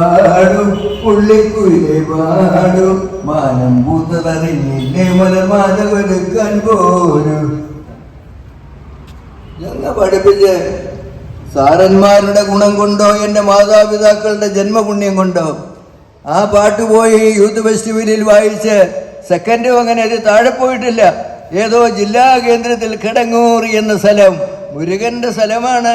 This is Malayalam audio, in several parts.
പാടും പുള്ളിക്കുയിലെ സാരന്മാരുടെ ഗുണം കൊണ്ടോ എന്റെ മാതാപിതാക്കളുടെ ജന്മപുണ്യം കൊണ്ടോ ആ പാട്ട് പോയി യൂത്ത് ഫെസ്റ്റിവലിൽ വായിച്ച് സെക്കൻഡും അങ്ങനെ അത് താഴെ പോയിട്ടില്ല. ഏതോ ജില്ലാ കേന്ദ്രത്തിൽ കിടങ്ങൂറി എന്ന സ്ഥലം മുരുകന്റെ സ്ഥലമാണ്.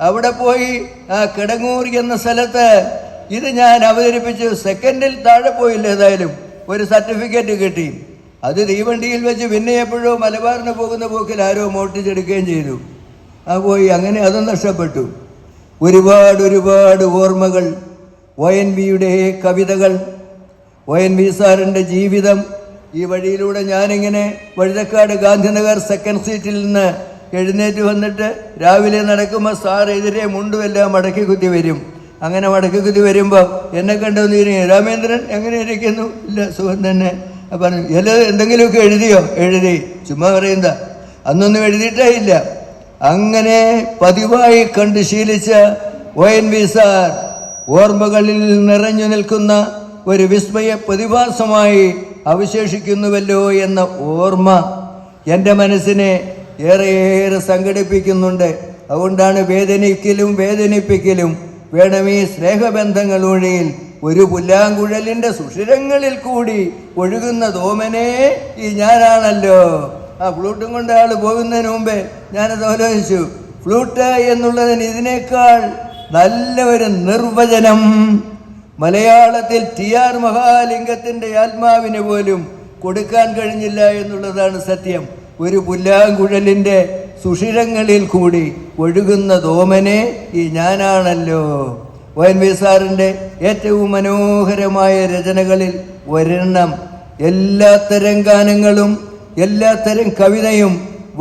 അവിടെ പോയി ആ കിടങ്ങൂർ എന്ന സ്ഥലത്ത് ഇത് ഞാൻ അവതരിപ്പിച്ചു. സെക്കൻഡിൽ താഴെ പോയില്ല ഏതായാലും. ഒരു സർട്ടിഫിക്കറ്റ് കിട്ടി. അത് തീവണ്ടിയിൽ വെച്ച് പിന്നെ എപ്പോഴോ മലബാറിന് പോകുന്ന പോക്കിൽ ആരോ മോട്ടിച്ചെടുക്കുകയും ചെയ്തു. ആ പോയി. അങ്ങനെ അതും നഷ്ടപ്പെട്ടു. ഒരുപാട് ഒരുപാട് ഓർമ്മകൾ. ഒ എൻ വിയുടെ കവിതകൾ. ഒ എൻ വി സാറിന്റെ ജീവിതം. ഈ വഴിയിലൂടെ ഞാനിങ്ങനെ വഴുതക്കാട് ഗാന്ധിനഗർ സെക്കൻഡ് സീറ്റിൽ നിന്ന് എഴുന്നേറ്റ് വന്നിട്ട് രാവിലെ നടക്കുമ്പോൾ സാർ എതിരെ മുണ്ടുമെല്ലാം മടക്കി കുത്തി വരും. അങ്ങനെ മടക്കി കുത്തി വരുമ്പോൾ എന്നെ കണ്ടു രാമേന്ദ്രൻ എങ്ങനെ ഇരിക്കുന്നു ഇല്ല സുഖം തന്നെ. പറഞ്ഞു എല്ലാ എന്തെങ്കിലുമൊക്കെ എഴുതിയോ? എഴുതി. ചുമ്മാ പറയുന്ന അന്നൊന്നും എഴുതിയിട്ടേ ഇല്ല. അങ്ങനെ പതിവായി കണ്ട് ശീലിച്ച ഒ എൻ വി സാർ ഓർമ്മകളിൽ നിറഞ്ഞു നിൽക്കുന്ന ഒരു വിസ്മയ പ്രതിഭാസമായി അവശേഷിക്കുന്നുവല്ലോ എന്ന ഓർമ്മ എന്റെ മനസ്സിനെ ഏറെയേറെ സംഘടിപ്പിക്കുന്നുണ്ട്. അതുകൊണ്ടാണ് വേദനിക്കലും വേദനിപ്പിക്കലും സ്നേഹബന്ധങ്ങൾ ഒഴിയിൽ ഒരു പുല്ലാങ്കുഴലിന്റെ സുഷിരങ്ങളിൽ കൂടി ഒഴുകുന്ന തോമനെ ഈ ഞാനാണല്ലോ. ആ ഫ്ലൂട്ടും കൊണ്ട് ആൾ പോകുന്നതിന് മുമ്പേ ഞാനത് ആലോചിച്ചു. ഫ്ലൂട്ട് എന്നുള്ളതിന് ഇതിനേക്കാൾ നല്ല ഒരു നിർവചനം. മലയാളത്തിൽ ടി ആർ മഹാലിംഗത്തിന്റെ ആത്മാവിന് പോലും കൊടുക്കാൻ കഴിഞ്ഞില്ല എന്നുള്ളതാണ് സത്യം. ഒരു പുല്ലാങ്കുഴലിന്റെ സുഷിരങ്ങളിൽ കൂടി ഒഴുകുന്ന തോമനെ ഈ ഞാനാണല്ലോ. ഒ എൻ വി സാറിന്റെ ഏറ്റവും മനോഹരമായ രചനകളിൽ ഒരെണ്ണം. എല്ലാത്തരം ഗാനങ്ങളും എല്ലാത്തരം കവിതയും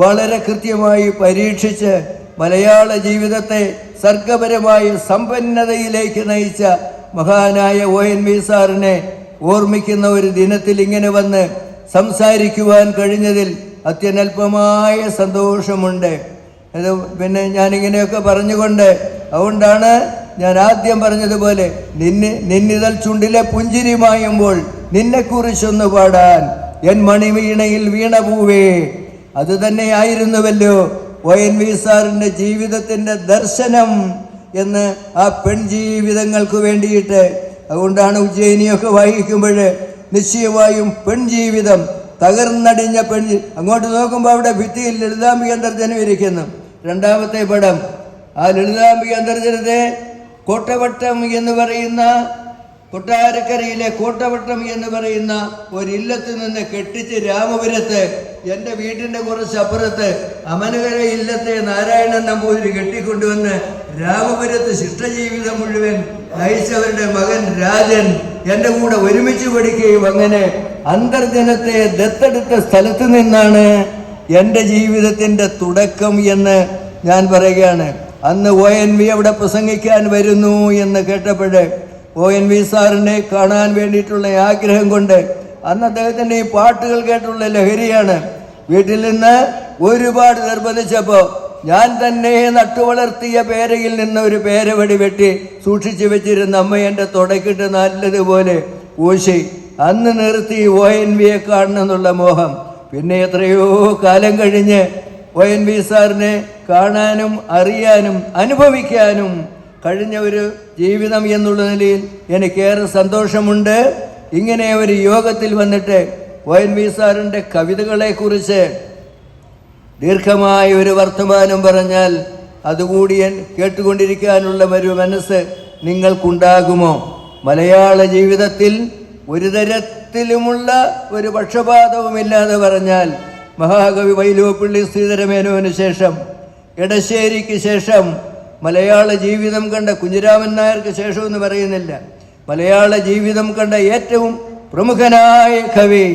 വളരെ കൃത്യമായി പരീക്ഷിച്ച് മലയാള ജീവിതത്തെ സർഗപരമായ സമ്പന്നതയിലേക്ക് നയിച്ച മഹാനായ ഒ എൻ വി സാറിനെ ഓർമ്മിക്കുന്ന ഒരു ദിനത്തിൽ ഇങ്ങനെ വന്ന് സംസാരിക്കുവാൻ കഴിഞ്ഞതിൽ അത്യനൽപമായ സന്തോഷമുണ്ട്. അത് പിന്നെ ഞാനിങ്ങനെയൊക്കെ പറഞ്ഞുകൊണ്ട് അതുകൊണ്ടാണ് ഞാൻ ആദ്യം പറഞ്ഞതുപോലെ നിന്നെ നിന്നിതൽ ചുണ്ടിലെ പുഞ്ചിരി മായുമ്പോൾ നിന്നെക്കുറിച്ചൊന്ന് പാടാൻ എൻ മണിവീണയിൽ വീണ പൂവേ. അത് തന്നെയായിരുന്നുവല്ലോ ഒ എൻ വി സാറിന്റെ ജീവിതത്തിന്റെ ദർശനം എന്ന് ആ പെൺജീവിതങ്ങൾക്ക് വേണ്ടിയിട്ട്. അതുകൊണ്ടാണ് ഉജ്ജയിനിയൊക്കെ വായിക്കുമ്പോൾ നിശ്ചയമായും പെൺജീവിതം തകർന്നടിഞ്ഞ പെണ്ണി അങ്ങോട്ട് നോക്കുമ്പോൾ അവിടെ ഭിത്തിയിൽ ലളിതാംബിക ഇരിക്കുന്നു. രണ്ടാമത്തെ പടം. ആ ലളിതാംബിക അന്തർജനത്തെ കോട്ടവട്ടം എന്ന് പറയുന്ന കൊട്ടാരക്കരയിലെ കോട്ടവട്ടം എന്ന് പറയുന്ന ഒരില്ലത്ത് നിന്ന് കെട്ടിച്ച് രാമപുരത്ത് എന്റെ വീട്ടിന്റെ കുറച്ച് അപ്പുറത്ത് അമനകര ഇല്ലത്തെ നാരായണൻ നമ്പൂതിരി കെട്ടിക്കൊണ്ടുവന്ന് രാമപുരത്ത് ശിഷ്ടജീവിതം മുഴുവൻ നയിച്ചവരുടെ മകൻ രാജൻ. എന്റെ കൂടെ ഒരുമിച്ച് പഠിക്കുകയും അങ്ങനെ അന്തർജനത്തെ ദത്തെടുത്ത സ്ഥലത്ത് നിന്നാണ് എന്റെ ജീവിതത്തിന്റെ തുടക്കം എന്ന് ഞാൻ പറയുകയാണ്. അന്ന് ഒ എൻ വി അവിടെ പ്രസംഗിക്കാൻ വരുന്നു എന്ന് കേട്ടപ്പോഴേ ഒ എൻ വി സാറിനെ കാണാൻ വേണ്ടിയിട്ടുള്ള ആഗ്രഹം കൊണ്ട് അന്ന് അദ്ദേഹത്തിന്റെ ഈ പാട്ടുകൾ കേട്ടുള്ള ലഹരിയാണ്. വീട്ടിൽ നിന്ന് ഒരുപാട് നിർബന്ധിച്ചപ്പോൾ ഞാൻ തന്നെ നട്ടുവളർത്തിയ പേരയിൽ നിന്ന് ഒരു പേരവടി വെട്ടി സൂക്ഷിച്ചു വെച്ചിരുന്ന അമ്മ എന്റെ തുടക്കിട്ട് നല്ലതുപോലെ ഊശി. അന്ന് നിർത്തി ഒ എൻ വിയെ കാണണമെന്നുള്ള മോഹം. പിന്നെ എത്രയോ കാലം കഴിഞ്ഞ് ഒ എൻ വി സാറിനെ കാണാനും അറിയാനും അനുഭവിക്കാനും കഴിഞ്ഞ ഒരു ജീവിതം എന്നുള്ള നിലയിൽ എനിക്കേറെ സന്തോഷമുണ്ട്. ഇങ്ങനെ ഒരു യോഗത്തിൽ വന്നിട്ട് ഒ എൻ വി സാറിന്റെ കവിതകളെക്കുറിച്ച് ദീർഘമായ ഒരു വർത്തമാനം പറഞ്ഞാൽ അതുകൂടി കേട്ടുകൊണ്ടിരിക്കാനുള്ള ഒരു മനസ്സ് നിങ്ങൾക്കുണ്ടാകുമോ? മലയാള ജീവിതത്തിൽ ഒരു തരത്തിലുമുള്ള ഒരു പക്ഷപാതവുമില്ലാതെ പറഞ്ഞാൽ മഹാകവി വൈലോപ്പിള്ളി ശ്രീധരമേനോന് ശേഷം എടശ്ശേരിക്ക് ശേഷം മലയാള ജീവിതം കണ്ട കുഞ്ഞിരാമൻ നായർക്ക് ശേഷം എന്ന് പറയുന്നില്ല. മലയാള ജീവിതം കണ്ട ഏറ്റവും പ്രമുഖനായ കവി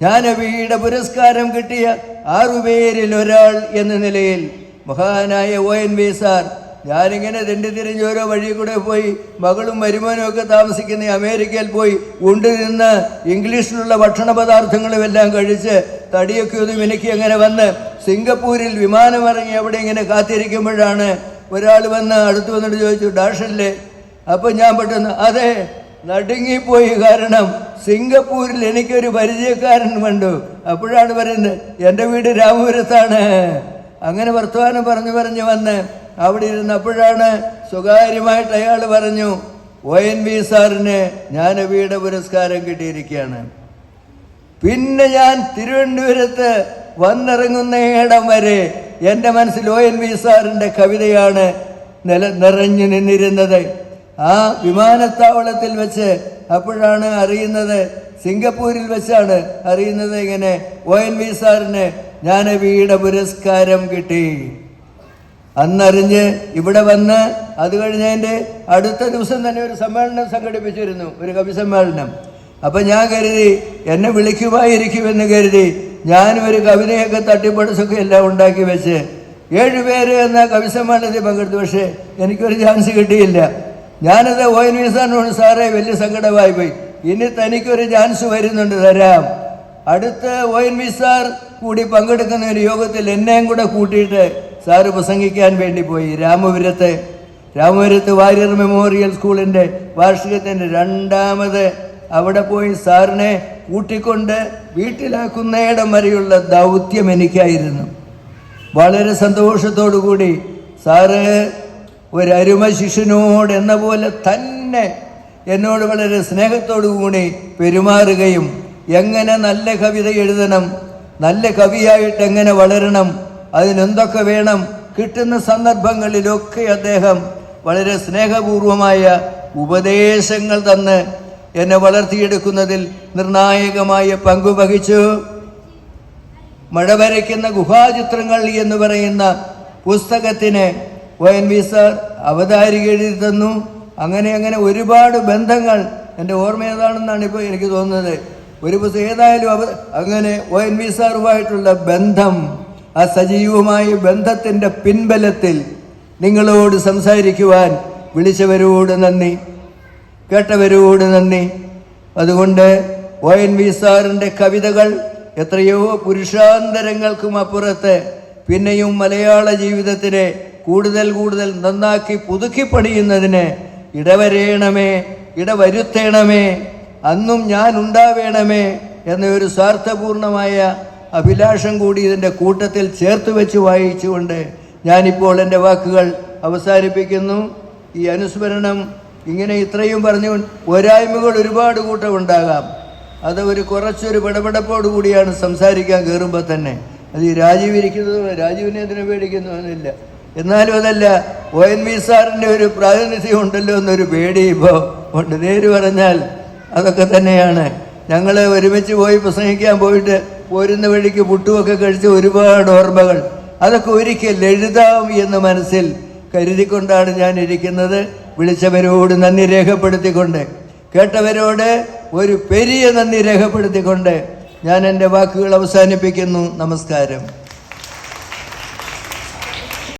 ജ്ഞാനപീഠ പുരസ്കാരം കിട്ടിയ ആറുപേരിൽ ഒരാൾ എന്ന നിലയിൽ മഹാനായ ഒ എൻ വി സാർ ഞാനിങ്ങനെ തെണ്ടി തിരിഞ്ഞ് ഓരോ വഴി കൂടെ പോയി മകളും മരുമോനും ഒക്കെ താമസിക്കുന്ന അമേരിക്കയിൽ പോയി ഉണ്ട് നിന്ന് ഇംഗ്ലീഷിലുള്ള ഭക്ഷണ പദാർത്ഥങ്ങളും എല്ലാം കഴിച്ച് തടിയൊക്കെ ഒന്നും എനിക്ക് അങ്ങനെ വന്ന് സിംഗപ്പൂരിൽ വിമാനമിറങ്ങി അവിടെ ഇങ്ങനെ കാത്തിരിക്കുമ്പോഴാണ് ഒരാൾ വന്ന് അടുത്ത് വന്നിട്ട് ചോദിച്ചു ഡാഷല്ലേ? അപ്പൊ ഞാൻ പെട്ടെന്ന് അതെ നടുങ്ങിപ്പോയി കാരണം സിംഗപ്പൂരിൽ എനിക്കൊരു പരിചയക്കാരൻ കണ്ടു. അപ്പോഴാണ് പറയുന്നത് എന്റെ വീട് രാമപുരത്താണ്. അങ്ങനെ വർത്തമാനം പറഞ്ഞു പറഞ്ഞു വന്ന് അവിടെ ഇരുന്നപ്പോഴാണ് സ്വകാര്യമായിട്ട് അയാൾ പറഞ്ഞു ഒ എൻ വി സാറിന് ജ്ഞാനപീഠ പുരസ്കാരം കിട്ടിയിരിക്കുകയാണ്. പിന്നെ ഞാൻ തിരുവനന്തപുരത്ത് വന്നിറങ്ങുന്ന ഇടം വരെ എന്റെ മനസ്സിൽ ഒ എൻ വി സാറിന്റെ കവിതയാണ് നില നിറഞ്ഞു നിന്നിരുന്നത്. ആ വിമാനത്താവളത്തിൽ വെച്ച് അപ്പോഴാണ് അറിയുന്നത് സിംഗപ്പൂരിൽ വെച്ചാണ് അറിയുന്നത് ഇങ്ങനെ ഒ എൻ വി സാറിന് ജ്ഞാനപീഠ പുരസ്കാരം കിട്ടി. അന്നറിഞ്ഞ് ഇവിടെ വന്ന് അത് കഴിഞ്ഞതിന്റെ അടുത്ത ദിവസം തന്നെ ഒരു സമ്മേളനം സംഘടിപ്പിച്ചിരുന്നു ഒരു കവി സമ്മേളനം. അപ്പം ഞാൻ കരുതി എന്നെ വിളിക്കുമായിരിക്കുമെന്ന് കരുതി ഞാനും ഒരു കവിതയൊക്കെ തട്ടിപ്പടസൊക്കെ എല്ലാം ഉണ്ടാക്കി വെച്ച് ഏഴുപേര് എന്ന കവി സമ്മേളനത്തിൽ പങ്കെടുത്തു. പക്ഷേ എനിക്കൊരു ചാൻസ് കിട്ടിയില്ല. ഞാനത് ഒ എൻ വി സാറേ വലിയ സങ്കടമായി പോയി. ഇനി തനിക്കൊരു ചാൻസ് വരുന്നുണ്ട് തരാം. അടുത്ത ഒ എൻ വി സാർ കൂടി പങ്കെടുക്കുന്ന ഒരു യോഗത്തിൽ എന്നെയും കൂടെ കൂട്ടിയിട്ട് സാറ് പ്രസംഗിക്കാൻ വേണ്ടി പോയി. രാമപുരത്ത് രാമപുരത്ത് വാരിയർ മെമ്മോറിയൽ സ്കൂളിന്റെ വാർഷികത്തിന്റെ രണ്ടാമത് അവിടെ പോയി സാറിനെ കൂട്ടിക്കൊണ്ട് വീട്ടിലാക്കുന്നയിടം വരെയുള്ള ദൗത്യം എനിക്കായിരുന്നു. വളരെ സന്തോഷത്തോടു കൂടി സാറ് ഒരു അരുമ ശിഷ്യനോട് എന്ന പോലെ തന്നെ എന്നോട് വളരെ സ്നേഹത്തോടു കൂടി പെരുമാറുകയും എങ്ങനെ നല്ല കവിത എഴുതണം നല്ല കവിയായിട്ട് എങ്ങനെ വളരണം അതിനെന്തൊക്കെ വേണം? കിട്ടുന്ന സന്ദർഭങ്ങളിലൊക്കെ അദ്ദേഹം വളരെ സ്നേഹപൂർവമായ ഉപദേശങ്ങൾ തന്ന് എന്നെ വളർത്തിയെടുക്കുന്നതിൽ നിർണായകമായ പങ്കു വഹിച്ചു. മഴ വരയ്ക്കുന്ന ഗുഹാചിത്രങ്ങൾ എന്ന് പറയുന്ന പുസ്തകത്തിന് ഒ എൻ വി സാർ അവതാരിക എഴുതി തന്നു. അങ്ങനെ അങ്ങനെ ഒരുപാട് ബന്ധങ്ങൾ എന്റെ ഓർമ്മ ഏതാണെന്നാണ് ഇപ്പോൾ എനിക്ക് തോന്നുന്നത്. ഒരു പുസ്തകം ഏതായാലും അവ അങ്ങനെ ഒ എൻ വി സാറുമായിട്ടുള്ള ബന്ധം ആ സജീവമായ ബന്ധത്തിന്റെ പിൻബലത്തിൽ നിങ്ങളോട് സംസാരിക്കുവാൻ വിളിച്ചവരോട് നന്ദി കേട്ടവരോട് നന്ദി. അതുകൊണ്ട് ഒ എൻ വി സാറിന്റെ കവിതകൾ എത്രയോ പുരുഷാന്തരങ്ങൾക്കും അപ്പുറത്ത് പിന്നെയും മലയാള ജീവിതത്തിനെ കൂടുതൽ കൂടുതൽ നന്നാക്കി പുതുക്കി പണിയുന്നതിന് ഇടവരേണമേ ഇടവരുത്തേണമേ അന്നും ഞാൻ ഉണ്ടാവേണമേ എന്നൊരു സ്വാർത്ഥപൂർണമായ അഭിലാഷം കൂടി ഇതിന്റെ കൂട്ടത്തിൽ ചേർത്ത് വെച്ച് വായിച്ചുകൊണ്ട് ഞാനിപ്പോൾ എന്റെ വാക്കുകൾ അവസാനിപ്പിക്കുന്നു. ഈ അനുസ്മരണം ഇങ്ങനെ ഇത്രയും പറഞ്ഞു പോരായ്മകൾ ഒരുപാട് കൂട്ടമുണ്ടാകാം അത് ഒരു കുറച്ചൊരു പിടപെടപ്പോടു കൂടിയാണ് സംസാരിക്കാൻ കയറുമ്പോൾ തന്നെ. അത് ഈ രാജീവ് ഇരിക്കുന്നത് രാജീവിനെ എന്തിനു പേടിക്കുന്നൊന്നുമില്ല എന്നാലും അതല്ല ഒ എൻ വി സാറിന്റെ ഒരു പ്രാതിനിധ്യം ഉണ്ടല്ലോ എന്നൊരു പേടി ഇപ്പോൾ ഉണ്ട്. നേര് പറഞ്ഞാൽ അതൊക്കെ തന്നെയാണ്. ഞങ്ങൾ ഒരുമിച്ച് പോയി പ്രസംഗിക്കാൻ പോയിട്ട് പോരുന്ന വഴിക്ക് പുട്ടുമൊക്കെ കഴിച്ച ഒരുപാട് ഓർമ്മകൾ. അതൊക്കെ ഒരിക്കൽ എഴുതാം എന്ന് മനസ്സിൽ കരുതിക്കൊണ്ടാണ് ഞാൻ ഇരിക്കുന്നത്. വിളിച്ചവരോട് നന്ദി രേഖപ്പെടുത്തിക്കൊണ്ട്. കേട്ടവരോട് ഒരു പെരിയ നന്ദി രേഖപ്പെടുത്തിക്കൊണ്ട് ഞാൻ എന്റെ വാക്കുകൾ അവസാനിപ്പിക്കുന്നു. നമസ്കാരം.